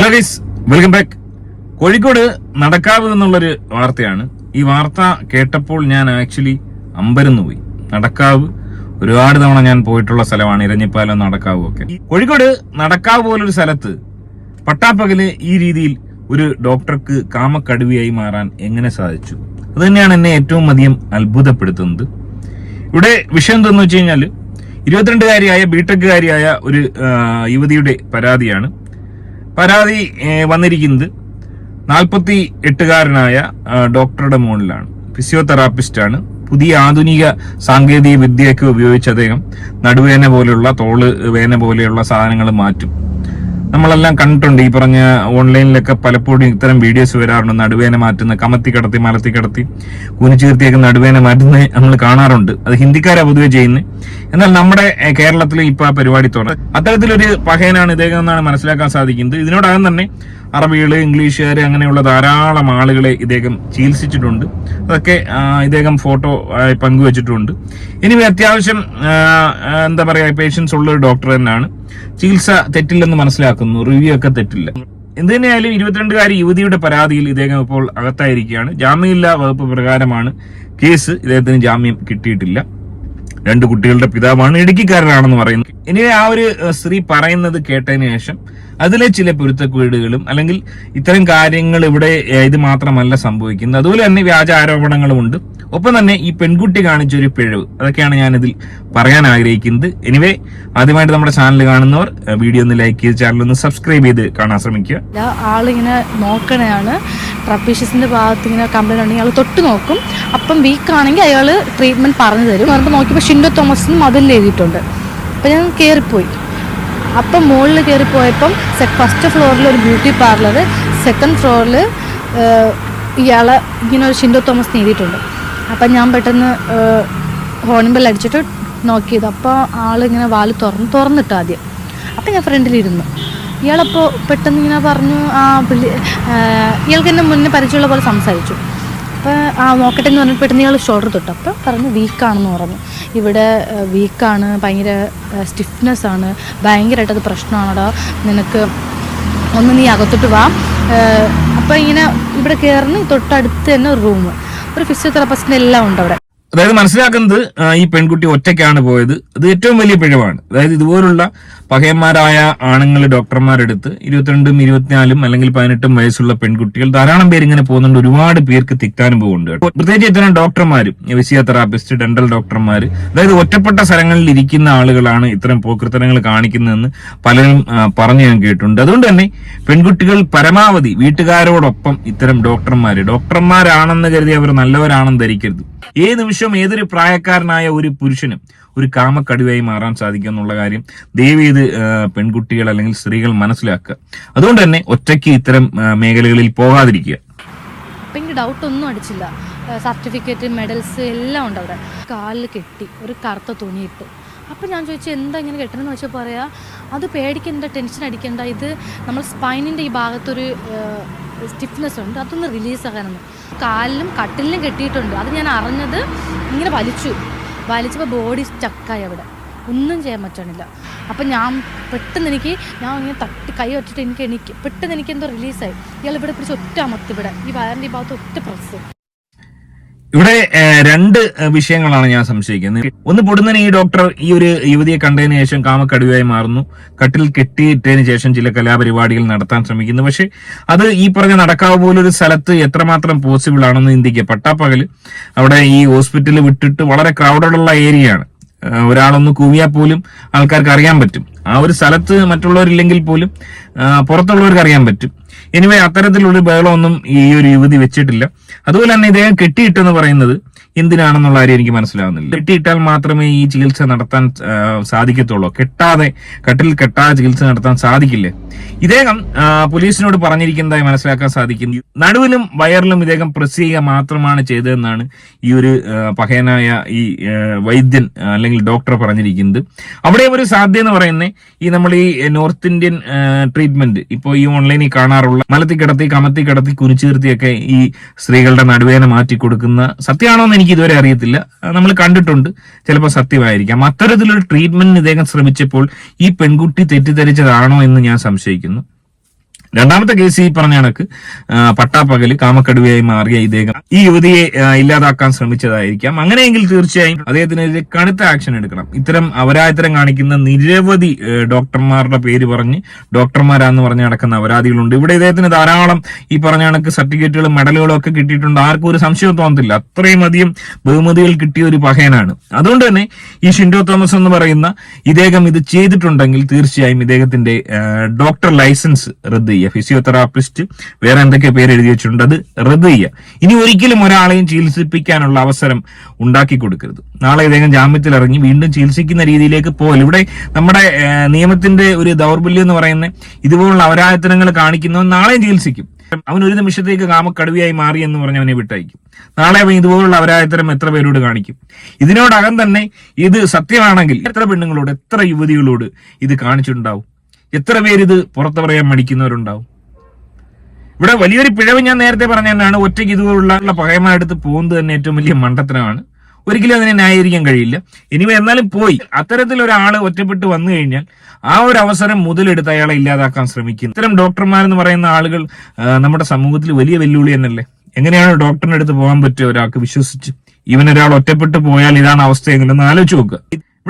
Hello guys welcome back Kozhikode Nadakkavu എന്നുള്ളൊരു വാർത്തയാണ്. ഈ വാർത്ത കേട്ടപ്പോൾ ഞാൻ ആക്ച്വലി അമ്പരന്ന് പോയി. നടക്കാവ് ഒരുപാട് തവണ ഞാൻ പോയിട്ടുള്ള സ്ഥലമാണ് ഇരഞ്ഞിപ്പാലം നടക്കാവ് ഒക്കെ. കോഴിക്കോട് നടക്കാവ് പോലൊരു സ്ഥലത്ത് പട്ടാപ്പകൽ ഈ രീതിയിൽ ഒരു ഡോക്ടർക്ക് കാമക്കടുവയായി മാറാൻ എങ്ങനെ സാധിച്ചു? അത് തന്നെയാണ് എന്നെ ഏറ്റവും അധികം അത്ഭുതപ്പെടുത്തുന്നത്. ഇവിടെ വിഷയം എന്തെന്ന് വെച്ച് കഴിഞ്ഞാൽ ഇരുപത്തിരണ്ടുകാരിയായ ബിടെക്കുകാരിയായ ഒരു യുവതിയുടെ പരാതിയാണ്. പരാതി വന്നിരിക്കുന്നത് നാൽപ്പത്തി എട്ടുകാരനായ ഡോക്ടറുടെ മുകളിലാണ് ഫിസിയോതെറാപ്പിസ്റ്റ് ആണ് പുതിയ ആധുനിക സാങ്കേതിക വിദ്യയൊക്കെ ഉപയോഗിച്ച് അദ്ദേഹം നടുവേന പോലെയുള്ള തോൾ വേന പോലെയുള്ള സാധനങ്ങൾ മാറ്റും. നമ്മളെല്ലാം കണ്ടിട്ടുണ്ട് ഈ പറഞ്ഞ ഓൺലൈനിലൊക്കെ പലപ്പോഴും ഇത്തരം വീഡിയോസ് വരാറുണ്ട്. നടുവേന മാറ്റുന്ന കമത്തി കടത്തി മലത്തി കടത്തി കുനിച്ചീർത്തിയൊക്കെ നടുവേന മാറ്റുന്ന നമ്മൾ കാണാറുണ്ട്. അത് ഹിന്ദിക്കാരെ പൊതുവെ ചെയ്യുന്നത് എന്നാൽ നമ്മുടെ കേരളത്തിൽ ഇപ്പൊ ആ പരിപാടി തുടങ്ങി അത്തരത്തിലൊരു പഹയനാണ് ഇദ്ദേഹം എന്നാണ് മനസ്സിലാക്കാൻ സാധിക്കുന്നത്. ഇതിനോടകം തന്നെ അറബികൾ ഇംഗ്ലീഷുകാർ അങ്ങനെയുള്ള ധാരാളം ആളുകളെ ഇദ്ദേഹം ചികിത്സിച്ചിട്ടുണ്ട്. അതൊക്കെ ഇദ്ദേഹം ഫോട്ടോ പങ്കുവച്ചിട്ടുണ്ട്. ഇനി അത്യാവശ്യം എന്താ പറയാ പേഷ്യൻസ് ഉള്ള ഒരു ഡോക്ടർ തന്നെയാണ് ചികിത്സ തെറ്റില്ലെന്ന് മനസ്സിലാക്കുന്നു റിവ്യൂ ഒക്കെ തെറ്റില്ല. എന്ത് തന്നെയായാലും ഇരുപത്തിരണ്ടുകാരി യുവതിയുടെ പരാതിയിൽ ഇദ്ദേഹം ഇപ്പോൾ അകത്തായിരിക്കുകയാണ്. ജാമ്യമില്ലാ വകുപ്പ് പ്രകാരമാണ് കേസ് ഇദ്ദേഹത്തിന് ജാമ്യം കിട്ടിയിട്ടില്ല. രണ്ട് കുട്ടികളുടെ പിതാവാണ് ഇടുക്കിക്കാരനാണെന്ന് പറയുന്നു. ഇനി ആ ഒരു സ്ത്രീ പറയുന്നത് കേട്ടതിന് ശേഷം അതിലെ ചില പൊരുത്തക്കേടുകളും അല്ലെങ്കിൽ ഇത്തരം കാര്യങ്ങൾ ഇവിടെ ഇത് മാത്രമല്ല സംഭവിക്കുന്നത്. അതുപോലെ തന്നെ വ്യാജ ആരോപണങ്ങളുമുണ്ട് ഒപ്പം തന്നെ ഈ പെൺകുട്ടി കാണിച്ച ഒരു പിഴവ്. അതൊക്കെയാണ് ഞാൻ ഇതിൽ പറയാൻ ആഗ്രഹിക്കുന്നത്. എനിവേ ആദ്യമായിട്ട് നമ്മുടെ ചാനൽ കാണുന്നവർ വീഡിയോ ഒന്ന് ലൈക്ക് ചെയ്ത് ചാനൽ ഒന്ന് സബ്സ്ക്രൈബ് ചെയ്ത് കാണാൻ ശ്രമിക്കുക. ആളിങ്ങനെ നോക്കണയാണ്. ട്രപ്പീഷ്യസിന്റെ ഭാഗത്ത് ഇങ്ങനെ കംപ്ലൈന്റ് ഉണ്ടെങ്കിൽ അയാൾ തൊട്ട് നോക്കും. അപ്പം വീക്ക് ആണെങ്കിൽ അയാൾ ട്രീറ്റ്മെന്റ് പറഞ്ഞു തരും. പറയുമ്പോൾ നോക്കിയപ്പോൾ ഷിൻഡോ തോമസ് മതിൽ എഴുതിയിട്ടുണ്ട്. അപ്പം ഞാൻ കയറിപ്പോയി അപ്പം മുകളിൽ കയറി പോയപ്പം ഫസ്റ്റ് ഫ്ലോറിൽ ഒരു ബ്യൂട്ടി പാർലർ സെക്കൻഡ് ഫ്ലോറിൽ ഇയാളെ ഇങ്ങനെ ഒരു ഷിൻഡോ തോമസ് നേടിയിട്ടുണ്ട്. അപ്പം ഞാൻ പെട്ടെന്ന് ഹോണിമ്പൽ അടിച്ചിട്ട് നോക്കിയത്. അപ്പോൾ ആളിങ്ങനെ വാൽ തുറന്ന് തുറന്നിട്ട് ആദ്യം. അപ്പം ഞാൻ ഫ്രണ്ടിലിരുന്നു ഇയാളപ്പോൾ പെട്ടെന്ന് ഇങ്ങനെ പറഞ്ഞു ആ പുള്ളി ഇയാൾക്ക് എന്നെ മുന്നേ പരിചയമുള്ള പോലെ സംസാരിച്ചു. അപ്പോൾ ആ നോക്കട്ടെ എന്ന് പറഞ്ഞിട്ട് പെട്ടെന്ന് ഇയാൾ ഷോൾഡർ തൊട്ടു. അപ്പോൾ പറഞ്ഞു വീക്കാണെന്ന് പറഞ്ഞു. ഇവിടെ വീക്കാണ് ഭയങ്കര സ്റ്റിഫ്നെസ്സാണ് ഭയങ്കരമായിട്ടത് പ്രശ്നമാണടാ? നിനക്ക് ഒന്ന് നീ അകത്തോട്ട് വാ. അപ്പോൾ ഇങ്ങനെ ഇവിടെ കയറുന്ന തൊട്ടടുത്ത് തന്നെ ഒരു റൂം ഒരു ഫിസിയോതെറാപ്പിസ്റ്റിന്റെ എല്ലാം ഉണ്ട് അവിടെ അതായത് മനസ്സിലാക്കുന്നത് ഈ പെൺകുട്ടി ഒറ്റയ്ക്കാണ് പോയത്. അത് ഏറ്റവും വലിയ പിഴവാണ്. അതായത് ഇതുപോലുള്ള പകയന്മാരായ ആണുങ്ങൾ ഡോക്ടർമാരെടുത്ത് ഇരുപത്തിരണ്ടും ഇരുപത്തിനാലും അല്ലെങ്കിൽ പതിനെട്ടും വയസ്സുള്ള പെൺകുട്ടികൾ ധാരാളം പേര് ഇങ്ങനെ പോകുന്നുണ്ട്. ഒരുപാട് പേർക്ക് തിക്താനുഭവമുണ്ട്. പ്രത്യേകിച്ച് ഇത്തരം ഡോക്ടർമാരും ഫിസിയോതെറാപ്പിസ്റ്റ് ഡെന്റൽ ഡോക്ടർമാർ അതായത് ഒറ്റപ്പെട്ട സ്ഥലങ്ങളിൽ ഇരിക്കുന്ന ആളുകളാണ് ഇത്തരം പോക്കൃത്തനങ്ങൾ കാണിക്കുന്നതെന്ന് പലരും പറഞ്ഞു ഞാൻ കേട്ടിട്ടുണ്ട്. അതുകൊണ്ട് തന്നെ പെൺകുട്ടികൾ പരമാവധി വീട്ടുകാരോടൊപ്പം ഇത്തരം ഡോക്ടർമാര് ഡോക്ടർമാരാണെന്ന് കരുതി അവർ നല്ലവരാണെന്ന് ധരിക്കരുത്. ഏത് നിമിഷം ഏതൊരു പ്രായക്കാരനായ ഒരു പുരുഷനും ഒരു കാമക്കടുവയായി മാറാൻ സാധിക്കും എന്നുള്ള കാര്യം ദയവ് ആ, പെൺകുട്ടികൾ അല്ലെങ്കിൽ സ്ത്രീകൾ മനസ്സിലാക്കുക. അതുകൊണ്ട് തന്നെ ഒറ്റയ്ക്ക് ഇത്തരം മേഖലകളിൽ പോകാതിരിക്കുക. ഡൗട്ട് ഒന്നും അടിച്ചില്ല. സർട്ടിഫിക്കറ്റ് മെഡൽസ് എല്ലാം ഉണ്ട് അവിടെ. കാലിൽ കെട്ടി ഒരു കറുത്ത തുണിയിട്ട്. അപ്പം ഞാൻ ചോദിച്ചു എന്താ ഇങ്ങനെ കെട്ടണമെന്ന് വെച്ചാൽ പറയാ? അത് പേടിക്കണ്ട ടെൻഷൻ അടിക്കണ്ട. ഇത് നമ്മൾ സ്പൈനിന്റെ ഈ ഭാഗത്തൊരു സ്റ്റിഫ്നെസ് ഉണ്ട്. അതൊന്ന് റിലീസ് ആകാനെന്ന്. കാലിലും കട്ടിലിലും കെട്ടിയിട്ടുണ്ട്. അത് ഞാൻ അറിഞ്ഞത് ഇങ്ങനെ വലിച്ചു. വലിച്ചപ്പോൾ ബോഡി സ്റ്റക്കായി അവിടെ. ഒന്നും ചെയ്യാൻ പറ്റണില്ല. അപ്പം ഞാൻ പെട്ടെന്ന് എനിക്ക് ഞാൻ ഇങ്ങനെ തട്ടി കൈ വെച്ചിട്ട് എനിക്ക് എനിക്ക് പെട്ടെന്ന് എനിക്ക് എന്തോ റിലീസായി ഇയാൾ ഇവിടെ പിടിച്ച് ഒറ്റ അമർത്തി ഇവിടെ. ഈ വയറിന്റെ ഈ ഭാഗത്ത് ഒറ്റ പ്രസ് ഇവിടെ രണ്ട് വിഷയങ്ങളാണ് ഞാൻ സംശയിക്കുന്നത്. ഒന്ന് പൊടുന്നതിന് ഈ ഡോക്ടർ ഈ ഒരു യുവതിയെ കണ്ടതിന് ശേഷം കാമക്കടുവയായി മാറുന്നു. കട്ടിൽ കെട്ടിയിട്ടതിന് ശേഷം ചില കലാപരിപാടികൾ നടത്താൻ ശ്രമിക്കുന്നു. പക്ഷെ അത് ഈ പറഞ്ഞ നടക്കാവ് പോലൊരു സ്ഥലത്ത് എത്രമാത്രം പോസിബിൾ ആണെന്ന് ഇന്ത്യയ്ക്ക് പട്ടാപ്പകൽ അവിടെ ഈ ഹോസ്പിറ്റൽ വിട്ടിട്ട് വളരെ ക്രൗഡഡുള്ള ഏരിയയാണ് ഒരാളൊന്ന് കൂവിയാൽ പോലും ആൾക്കാർക്ക് അറിയാൻ പറ്റും. ആ ഒരു സ്ഥലത്ത് മറ്റുള്ളവരില്ലെങ്കിൽ പോലും പുറത്തുള്ളവർക്ക് അറിയാൻ പറ്റും. എനിവേ അത്തരത്തിലുള്ള ബഹളമൊന്നും ഈ ഒരു യുവതി വെച്ചിട്ടില്ല. അതുപോലെ തന്നെ ഇദ്ദേഹം കെട്ടിയിട്ടെന്ന് പറയുന്നത് എന്തിനാണെന്നുള്ള കാര്യം എനിക്ക് മനസ്സിലാവുന്നില്ല. കെട്ടിയിട്ടാൽ മാത്രമേ ഈ ചികിത്സ നടത്താൻ സാധിക്കത്തുള്ളൂ. കെട്ടാതെ കട്ടിൽ കെട്ടാതെ ചികിത്സ നടത്താൻ സാധിക്കില്ലേ? ഇദ്ദേഹം പോലീസിനോട് പറഞ്ഞിരിക്കുന്നതായി മനസ്സിലാക്കാൻ സാധിക്കും നടുവിലും വയറിലും ഇദ്ദേഹം പ്രസ് ചെയ്യുക മാത്രമാണ് ചെയ്തതെന്നാണ് ഈ ഒരു പഹയനായ ഈ വൈദ്യൻ അല്ലെങ്കിൽ ഡോക്ടർ പറഞ്ഞിരിക്കുന്നത്. അവിടെ ഒരു സാധ്യത എന്ന് പറയുന്നത് ഈ നമ്മൾ ഈ നോർത്ത് ഇന്ത്യൻ ട്രീറ്റ്മെന്റ് ഇപ്പോൾ ഈ ഓൺലൈനിൽ കാണാറുള്ള മലത്തി കിടത്തി കമത്തി കിടത്തി കുനിച്ചു നിർത്തിയൊക്കെ ഈ സ്ത്രീകളുടെ നടുവേദന മാറ്റി കൊടുക്കുന്ന സത്യമാണോ എന്ന് എനിക്ക് ഇതുവരെ അറിയത്തില്ല. നമ്മൾ കണ്ടിട്ടുണ്ട്. ചിലപ്പോൾ സത്യമായിരിക്കാം. അത്തരത്തിലൊരു ട്രീറ്റ്മെന്റിന് ഇദ്ദേഹം ശ്രമിച്ചപ്പോൾ ഈ പെൺകുട്ടി തെറ്റിദ്ധരിച്ചതാണോ എന്ന് ഞാൻ സംശയിക്കുന്നു. രണ്ടാമത്തെ കേസ് ഈ പറഞ്ഞ കണക്ക് പട്ടാപ്പകൽ കാമക്കടുവയായി മാറിയ ഇദ്ദേഹം. ഈ യുവതിയെ ഇല്ലാതാക്കാൻ ശ്രമിച്ചതായിരിക്കാം. അങ്ങനെയെങ്കിൽ തീർച്ചയായും അദ്ദേഹത്തിനെതിരെ കടുത്ത ആക്ഷൻ എടുക്കണം. ഇത്തരം അപരാധത്തരം കാണിക്കുന്ന നിരവധി ഡോക്ടർമാരുടെ പേര് പറഞ്ഞ് ഡോക്ടർമാരാന്ന് പറഞ്ഞ് നടക്കുന്ന അപരാധികളുണ്ട്. ഇവിടെ ഇദ്ദേഹത്തിന് ധാരാളം ഈ പറഞ്ഞ കണക്ക് സർട്ടിഫിക്കറ്റുകളും മെഡലുകളും ഒക്കെ കിട്ടിയിട്ടുണ്ട്. ആർക്കും ഒരു സംശയം തോന്നത്തില്ല. അത്രയും അധികം ബഹുമതികൾ കിട്ടിയ ഒരു പഹയനാണ്. അതുകൊണ്ട് തന്നെ ഈ ഷിൻഡോ തോമസ് എന്ന് പറയുന്ന ഇദ്ദേഹം ഇത് ചെയ്തിട്ടുണ്ടെങ്കിൽ തീർച്ചയായും ഇദ്ദേഹത്തിന്റെ ഡോക്ടർ ലൈസൻസ് റദ്ദ് ചെയ്യുക ഫിസിയോതെറാപ്പിസ്റ്റ് വേറെ എന്തൊക്കെ പേര് എഴുതി വെച്ചിട്ടുണ്ട് അത് റദ്ദ് ചെയ്യുക ഇനി ഒരിക്കലും ഒരാളെയും ചികിത്സിപ്പിക്കാനുള്ള അവസരം ഉണ്ടാക്കി കൊടുക്കരുത്. നാളെ ഇദ്ദേഹം ജാമ്യത്തിൽ ഇറങ്ങി വീണ്ടും ചികിത്സിക്കുന്ന രീതിയിലേക്ക് പോകൽ ഇവിടെ നമ്മുടെ നിയമത്തിന്റെ ഒരു ദൗർബല്യം എന്ന് പറയുന്നത് ഇതുപോലുള്ള അവരായത്തനങ്ങൾ കാണിക്കുന്നവൻ നാളെയും ചികിത്സിക്കും. അവൻ ഒരു നിമിഷത്തേക്ക് കാമക്കടുവിയായി മാറി എന്ന് പറഞ്ഞ് അവനെ വിട്ടയക്കും. നാളെ അവൻ ഇതുപോലുള്ള അവരായത്തരം എത്ര പേരോട് കാണിക്കും? ഇതിനോടകം തന്നെ ഇത് സത്യമാണെങ്കിൽ എത്ര പെണ്ണുങ്ങളോട് എത്ര യുവതികളോട് ഇത് കാണിച്ചിട്ടുണ്ടാവും? എത്ര പേര് ഇത് പുറത്തു പറയാൻ മടിക്കുന്നവരുണ്ടാവും? ഇവിടെ വലിയൊരു പിഴവ് ഞാൻ നേരത്തെ പറഞ്ഞ തന്നെയാണ് ഒറ്റയ്ക്ക് ഇതുപോലുള്ള പകയമാരെടുത്ത് പോകുന്നത് തന്നെ ഏറ്റവും വലിയ മണ്ടത്തരമാണ്. ഒരിക്കലും അതിനെ ന്യായീകരിക്കാൻ കഴിയില്ല. ഇനിവ എന്നാലും പോയി. അത്തരത്തിൽ ഒരാൾ ഒറ്റപ്പെട്ട് വന്നു കഴിഞ്ഞാൽ ആ ഒരു അവസരം മുതലെടുത്ത് അയാളെ ഇല്ലാതാക്കാൻ ശ്രമിക്കുന്നു. ഇത്തരം ഡോക്ടർമാരെന്ന് പറയുന്ന ആളുകൾ നമ്മുടെ സമൂഹത്തിൽ വലിയ വെല്ലുവിളി തന്നെയല്ലേ? എങ്ങനെയാണ് ഡോക്ടറിന്റെ അടുത്ത് പോകാൻ പറ്റുക ഒരാൾക്ക് വിശ്വസിച്ച്? ഇവൻ ഒരാൾ ഒറ്റപ്പെട്ട് പോയാൽ ഇതാണ് അവസ്ഥയെങ്കിലും ഒന്ന് ആലോചിച്ച് നോക്കുക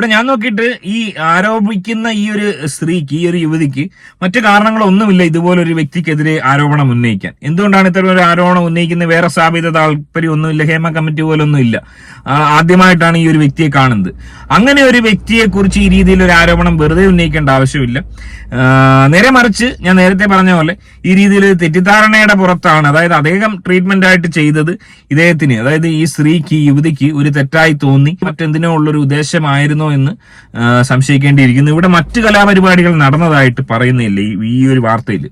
ഇവിടെ ഞാൻ നോക്കിയിട്ട് ഈ ആരോപിക്കുന്ന ഈ ഒരു സ്ത്രീക്ക് ഈ ഒരു യുവതിക്ക് മറ്റു കാരണങ്ങളൊന്നുമില്ല ഇതുപോലെ ഒരു വ്യക്തിക്കെതിരെ ആരോപണം ഉന്നയിക്കാൻ. എന്തുകൊണ്ടാണ് ഇത്തരം ഒരു ആരോപണം ഉന്നയിക്കുന്ന വേറെ സ്ഥാപിത താല്പര്യമൊന്നുമില്ല ഹേമ കമ്മിറ്റി പോലൊന്നുമില്ല. ആദ്യമായിട്ടാണ് ഈ ഒരു വ്യക്തിയെ കാണുന്നത്. അങ്ങനെ ഒരു വ്യക്തിയെ കുറിച്ച് ഈ രീതിയിൽ ഒരു ആരോപണം വെറുതെ ഉന്നയിക്കേണ്ട ആവശ്യമില്ല. നേരെ മറിച്ച് ഞാൻ നേരത്തെ പറഞ്ഞ പോലെ ഈ രീതിയിൽ തെറ്റിദ്ധാരണയുടെ പുറത്താണ്. അതായത് അദ്ദേഹം ട്രീറ്റ്മെന്റ് ആയിട്ട് ചെയ്തത് ഇദ്ദേഹത്തിന് അതായത് ഈ സ്ത്രീക്ക് യുവതിക്ക് ഒരു തെറ്റായി തോന്നി. മറ്റെന്തിനോ ഉള്ളൊരു ഉദ്ദേശമായിരുന്നോ എന്ന് സംശയിക്കേണ്ടിയിരിക്കുന്നു. ഇവിടെ മറ്റു കലാപരിപാടികൾ നടന്നതായിട്ട് പറയുന്നില്ല ഈ- ഒരു വാർത്തയിൽ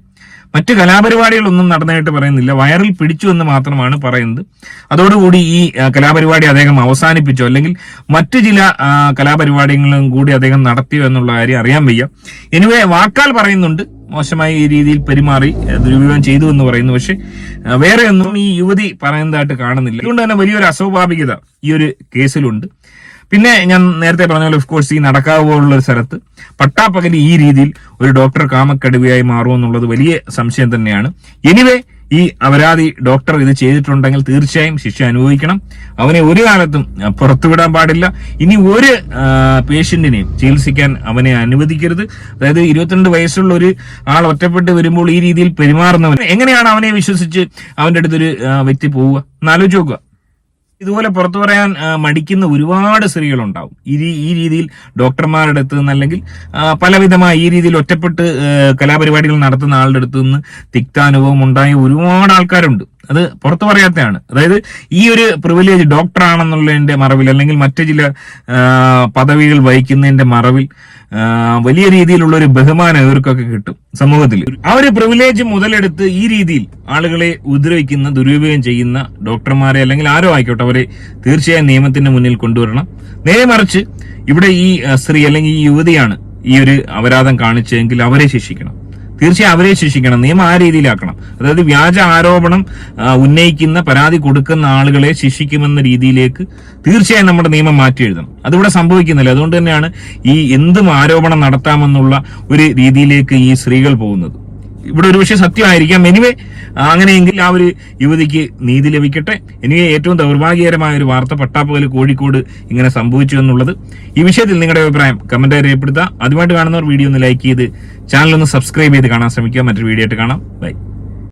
മറ്റ് കലാപരിപാടികളൊന്നും നടന്നതായിട്ട് പറയുന്നില്ല. വയറിൽ പിടിച്ചു എന്ന് മാത്രമാണ് പറയുന്നത്. അതോടുകൂടി ഈ കലാപരിപാടി അദ്ദേഹം അവസാനിപ്പിച്ചു. അല്ലെങ്കിൽ മറ്റു ചില കലാപരിപാടികളും കൂടി അദ്ദേഹം നടത്തിയോ എന്നുള്ള കാര്യം അറിയാൻ വയ്യ. എനിവേ വാക്കാൽ പറയുന്നുണ്ട്. മോശമായ ഈ രീതിയിൽ പെരുമാറി ദുരുപയോഗം ചെയ്തു എന്ന് പറയുന്നു. പക്ഷെ വേറെ ഒന്നും ഈ യുവതി പറയുന്നതായിട്ട് കാണുന്നില്ല. അതുകൊണ്ട് തന്നെ വലിയൊരു അസ്വാഭാവികത ഈ ഒരു കേസിലുണ്ട്. പിന്നെ ഞാൻ നേരത്തെ പറഞ്ഞ പോലെ ഓഫ് കോഴ്സ് ഈ നടക്കാവ് പോലുള്ള ഒരു സ്ഥലത്ത് പട്ടാപ്പകൽ ഈ രീതിയിൽ ഒരു ഡോക്ടർ കാമക്കടുവയായി മാറുമെന്നുള്ളത് വലിയ സംശയം തന്നെയാണ്. എനിവേ ഈ അപരാധി ഡോക്ടർ ഇത് ചെയ്തിട്ടുണ്ടെങ്കിൽ തീർച്ചയായും ശിക്ഷ അനുഭവിക്കണം. അവനെ ഒരു കാലത്തും പുറത്തുവിടാൻ പാടില്ല. ഇനി ഒരു പേഷ്യന്റിനെയും ചികിത്സിക്കാൻ അവനെ അനുവദിക്കരുത്. അതായത് ഇരുപത്തിരണ്ട് വയസ്സുള്ള ഒരു ആൾ ഒറ്റപ്പെട്ട് വരുമ്പോൾ ഈ രീതിയിൽ പെരുമാറുന്നവൻ എങ്ങനെയാണ് അവനെ വിശ്വസിച്ച് അവന്റെ അടുത്തൊരു വ്യക്തി പോവുക? എന്നാലോചിച്ച് നോക്കുക. ഇതുപോലെ പുറത്തു പറയാൻ മടിക്കുന്ന ഒരുപാട് സ്ത്രീകളുണ്ടാവും. ഈ ഈ രീതിയിൽ ഡോക്ടർമാരുടെ അടുത്ത് നിന്ന് അല്ലെങ്കിൽ പലവിധമായി ഈ രീതിയിൽ ഒറ്റപ്പെട്ട് കലാപരിപാടികൾ നടത്തുന്ന ആളുടെ അടുത്ത് നിന്ന് തിക്താനുഭവം ഉണ്ടായ ഒരുപാട് ആൾക്കാരുണ്ട്. അത് പുറത്തു പറയാത്തതാണ്. അതായത് ഈ ഒരു പ്രിവിലേജ് ഡോക്ടർ ആണെന്നുള്ളതിന്റെ മറവിൽ അല്ലെങ്കിൽ മറ്റു ചില പദവികൾ വഹിക്കുന്നതിന്റെ മറവിൽ വലിയ രീതിയിലുള്ള ഒരു ബഹുമാനം ഇവർക്കൊക്കെ കിട്ടും സമൂഹത്തിൽ. ആ ഒരു പ്രിവിലേജ് മുതലെടുത്ത് ഈ രീതിയിൽ ആളുകളെ ഉപദ്രവിക്കുന്ന ദുരുപയോഗം ചെയ്യുന്ന ഡോക്ടർമാരെ അല്ലെങ്കിൽ ആരോ ആയിക്കോട്ടെ അവരെ തീർച്ചയായും നിയമത്തിന്റെ മുന്നിൽ കൊണ്ടുവരണം. നേരെ മറിച്ച് ഇവിടെ ഈ സ്ത്രീ അല്ലെങ്കിൽ ഈ യുവതിയാണ് ഈ ഒരു അപരാധം കാണിച്ചെങ്കിൽ അവരെ ശിക്ഷിക്കണം. തീർച്ചയായും അവരെ ശിക്ഷിക്കണം. നിയമം ആ രീതിയിലാക്കണം. അതായത് വ്യാജ ആരോപണം ഉന്നയിക്കുന്ന പരാതി കൊടുക്കുന്ന ആളുകളെ ശിക്ഷിക്കുമെന്ന രീതിയിലേക്ക് തീർച്ചയായും നമ്മുടെ നിയമം മാറ്റി എഴുതണം. അതിവിടെ സംഭവിക്കുന്നില്ല. അതുകൊണ്ട് തന്നെയാണ് ഈ എന്തും ആരോപണം നടത്താമെന്നുള്ള ഒരു രീതിയിലേക്ക് ഈ സ്ത്രീകൾ പോകുന്നത്. ഇവിടെ ഒരുപക്ഷെ സത്യമായിരിക്കാം. എനിവേ അങ്ങനെയെങ്കിൽ ആ ഒരു യുവതിക്ക് നീതി ലഭിക്കട്ടെ. എനിവേ ഏറ്റവും ദൗർഭാഗ്യകരമായ ഒരു വാർത്ത പട്ടാപ്പകൽ കോഴിക്കോട് ഇങ്ങനെ സംഭവിച്ചു എന്നുള്ളത്. ഈ വിഷയത്തിൽ നിങ്ങളുടെ അഭിപ്രായം കമന്റായി രേഖപ്പെടുത്തുക. അതുമായിട്ട് കാണുന്നവർ വീഡിയോ ഒന്ന് ലൈക്ക് ചെയ്ത് ചാനൽ ഒന്ന് സബ്സ്ക്രൈബ് ചെയ്ത് കാണാൻ ശ്രമിക്കുക. മറ്റൊരു വീഡിയോ ആയിട്ട് കാണാം. ബൈ